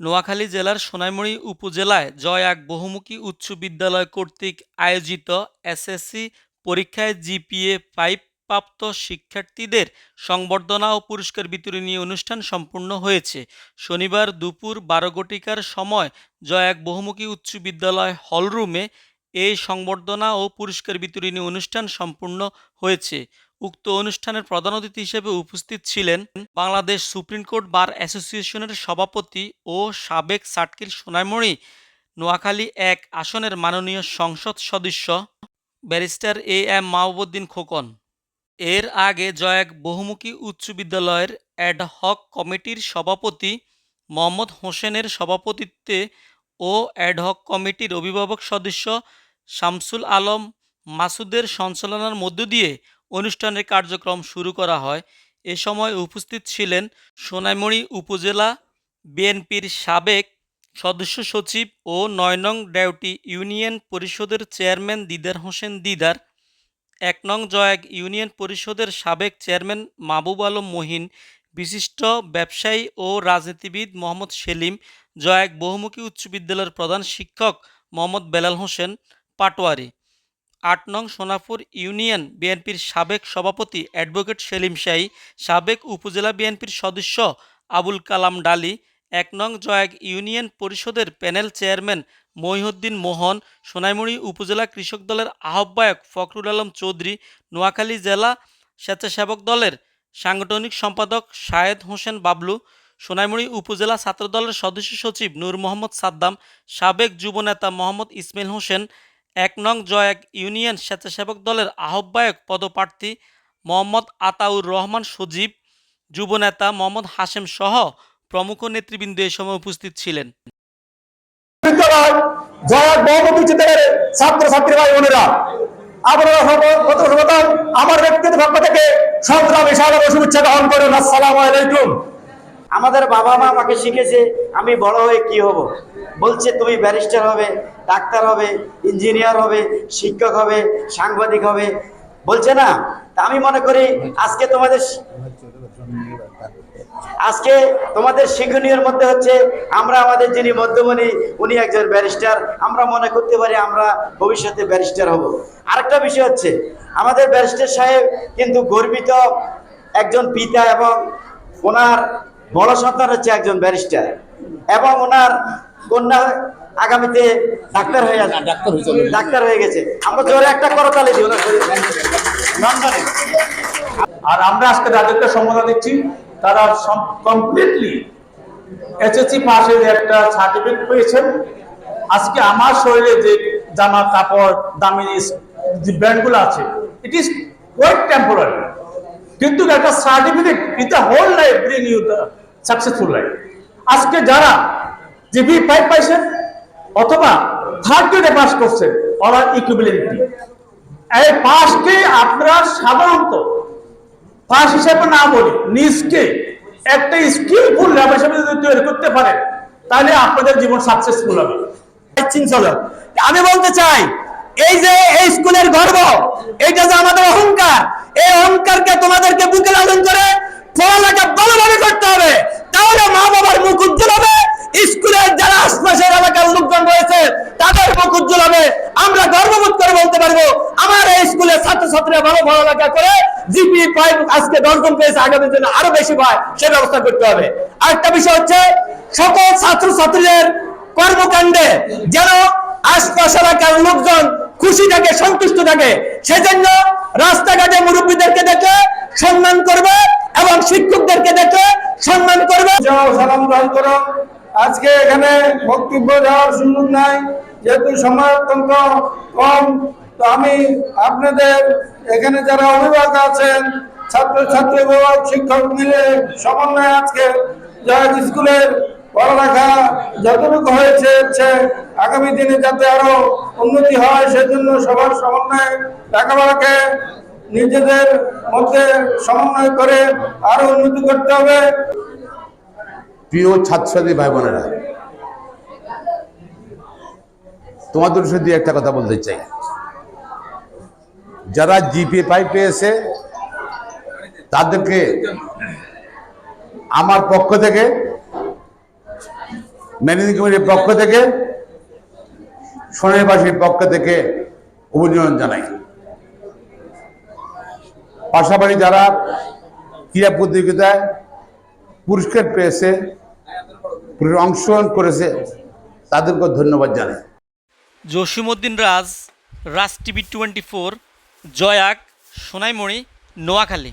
নোয়াখালী জেলার সোনাইমুড়ি উপজেলায় জয় এক বহুমুখী উচ্চ বিদ্যালয় কর্তৃক আয়োজিত এসএসসি পরীক্ষায় জিপিএ ফাইভ প্রাপ্ত শিক্ষার্থীদের সংবর্ধনা ও পুরস্কার বিতরণী অনুষ্ঠান সম্পূর্ণ হয়েছে। শনিবার দুপুর বারো ঘটিকার সময় জয় এক বহুমুখী উচ্চ বিদ্যালয় হলরুমে এই সংবর্ধনা ও পুরস্কার বিতরণী অনুষ্ঠান সম্পূর্ণ হয়েছে। উক্ত অনুষ্ঠানের প্রধান অতিথি হিসেবে উপস্থিত ছিলেন বাংলাদেশ সুপ্রিম কোর্ট বার অ্যাসোসিয়েশনের সভাপতি ও সাবেক সাটকির সোনাইমণি নোয়াখালী এক আসনের মাননীয় সংসদ সদস্য barrister A M Mahbuddin Khokon. এর আগে জয়াক বহুমুখী উচ্চ বিদ্যালয়ের অ্যাড হক কমিটির সভাপতি মোহাম্মদ হোসেনের সভাপতিত্বে ও অ্যাডহক কমিটির অভিভাবক সদস্য শামসুল আলম মাসুদের সঞ্চালনার মধ্য দিয়ে অনুষ্ঠানের কার্যক্রম শুরু করা হয়। এ সময় উপস্থিত ছিলেন সোনাইমুড়ি উপজেলা বিএনপির সাবেক সদস্য সচিব ও নয় নং ডেউটি ইউনিয়ন পরিষদের চেয়ারম্যান দিদার হোসেন দিদার, এক নং জয়াগ ইউনিয়ন পরিষদের সাবেক চেয়ারম্যান মাহবুব আলম মহিন, বিশিষ্ট ব্যবসায়ী ও রাজনীতিবিদ মোহাম্মদ সেলিম জয়াক বহুমুখী উচ্চ বিদ্যালয়ের প্রধান শিক্ষক মোহাম্মদ বেলাল হোসেন পাটোয়ারি। আট নং সোনাপুর ইউনিয়ন বিএনপির সাবেক সভাপতি অ্যাডভোকেট সেলিম শাহী, সাবেক উপজেলা বিএনপির সদস্য আবুল কালাম ডালি, এক নং জয়াগ ইউনিয়ন পরিষদের প্যানেল চেয়ারম্যান মহিউদ্দিন মোহন, সোনাইমুড়ি উপজেলা কৃষক দলের আহ্বায়ক ফখরুল আলম চৌধুরী, নোয়াখালী জেলা স্বেচ্ছাসেবক দলের সাংগঠনিক সম্পাদক শায়েদ হোসেন বাবলু, সোনাইমুড়ি উপজেলা ছাত্রদলের সদস্য সচিব নূর মোহাম্মদ সাদ্দাম, সাবেক যুবনেতা মোহাম্মদ ইসমাইল হোসেন এক নং জয়াক ইউনিয়ন স্বেচ্ছাসেবক দলের আহ্বায়ক পদপ্রার্থী মোহাম্মদ আতাউর রহমান সজীব যুবনেতা মোহাম্মদ হাশেম সহ প্রমুখ নেতৃবৃন্দ এ সময় উপস্থিত ছিলেন। আমার ব্যক্তিগত পক্ষ থেকে সংগ্রামী স্বাগত শুভেচ্ছা গ্রহণ করুন। আসসালামু আলাইকুম। আমাদের বাবা মা আমাকে শিখেছে, আমি বড় হয়ে কি হব? বলছে, তুমি ব্যারিস্টার হবে, ডাক্তার হবে, ইঞ্জিনিয়ার হবে, শিক্ষক হবে, সাংবাদিক হবে। বলছে, না, তা আমি মনে করি আজকে তোমাদের আজকে তোমাদের শিক্ষণীয়র মধ্যে হচ্ছে, আমরা আমাদের যিনি মধ্যমণি, উনি একজন ব্যারিস্টার। আমরা মনে করতে পারি আমরা ভবিষ্যতে ব্যারিস্টার হব। আরেকটা বিষয় হচ্ছে, আমাদের ব্যারিস্টার সাহেব কিন্তু গর্বিত একজন পিতা এবং ওনার বড় সন্তান হচ্ছে একজন ব্যারিস্টার এবং ওনার কন্যা আগামীতে ডাক্তার হয়ে আছে ডাক্তার হয়ে গেছে। আমরা জোরে একটা করতালি দিই। ওনার লন্ডনে আর আমরা আজকে যাদেরকে সম্বোধন দিচ্ছি তারা কমপ্লিটলি এসএসসি পাশে যে একটা সার্টিফিকেট পেয়েছেন। আজকে আমার শরীরে যে জামা কাপড় দামি যে ব্র্যান্ডগুলো আছে ইট ইজ কোয়াইট টেম্পোরারি কিন্তু একটা certificate the whole life bring you the successful life আজকে যারা জিপি ফাইভ পাইছেন অথবা থার্ড গ্রেডে পাস করছেন, ওরা ইকুইবিলিটি এই পাসকে আপনারা সাধারণত পাস হিসেবে না বলি, নিজকে একটা স্কিলফুল ল্যাব হিসেবে যদি তৈরি করতে পারেন, তাহলে আপনাদের জীবন সাকসেসফুল হবে। আমি বলতে চাই, এই যে এই স্কুলের গর্ব, এইটা যে আমাদের অহংকার এই অহংকারকে তোমাদেরকে বুকে লালন করে পড়ালেখা ভালোভাবে করতে হবে। তাহলে মা বাবার মুখ উজ্জ্বল হবে, স্কুলের যারা আশপাশের এলাকার লোকজন রয়েছে, তাদের মুখ উজ্জ্বল হবে। আমরা গর্ববোধ করে বলতে পারব, আমার এই স্কুলের ছাত্রছাত্রীরা ভালো পড়ালেখা করে জিপি ফাইভ আজকে দশজন পেয়েছে আগামী দিনে আরও বেশি পায় সে ব্যবস্থা করতে হবে। আরেকটা বিষয় হচ্ছে, সকল ছাত্রছাত্রীদের কর্মকাণ্ডে যেন আশপাশ এলাকার লোকজন খুশি থাকে, সন্তুষ্ট থাকে, সেজন্য রাস্তাঘাটে মুরব্বীদেরকে দেখে সম্মান করবে এবং শিক্ষকদেরকে দেখে সম্মান করবে। আজকে এখানে বক্তব্য দেওয়ার সুযোগ নাই, যেহেতু সময় অত্যন্ত কম, তো আমি আপনাদের এখানে যারা অভিভাবক আছেন ছাত্র ছাত্রী অভিভাবক, শিক্ষক মিলে সমন্বয়ে আজকে যারা স্কুলের পড়ালেখা যতটুকু হয়েছে হচ্ছে আগামী দিনে যাতে আরও উন্নতি হয়, সেজন্য সবার সমন্বয়ে লেখাপড়াকে নিজেদের মধ্যে সমন্বয় করে আরও উন্নতি করতে হবে। প্রিয় ছাত্রছাত্রী ভাই বোনেরা তোমাদের শুধু একটা কথা বলতে চাই। যারা জিপি পাই পেয়েছে, তাদেরকে আমার পক্ষ থেকে ম্যানেজিং কমিটির পক্ষ থেকে সোনাইবাসীর পক্ষ থেকে অভিনন্দন জানাই। পাশাপাশি যারা ক্রীড়া প্রতিযোগিতায় পুরস্কার পেয়েছে অংশগ্রহণ করেছে তাদেরকেও ধন্যবাদ জানাই। Jasimuddin Raj Raj TV twenty four, Joyag, Sonaimoni, Noakhali.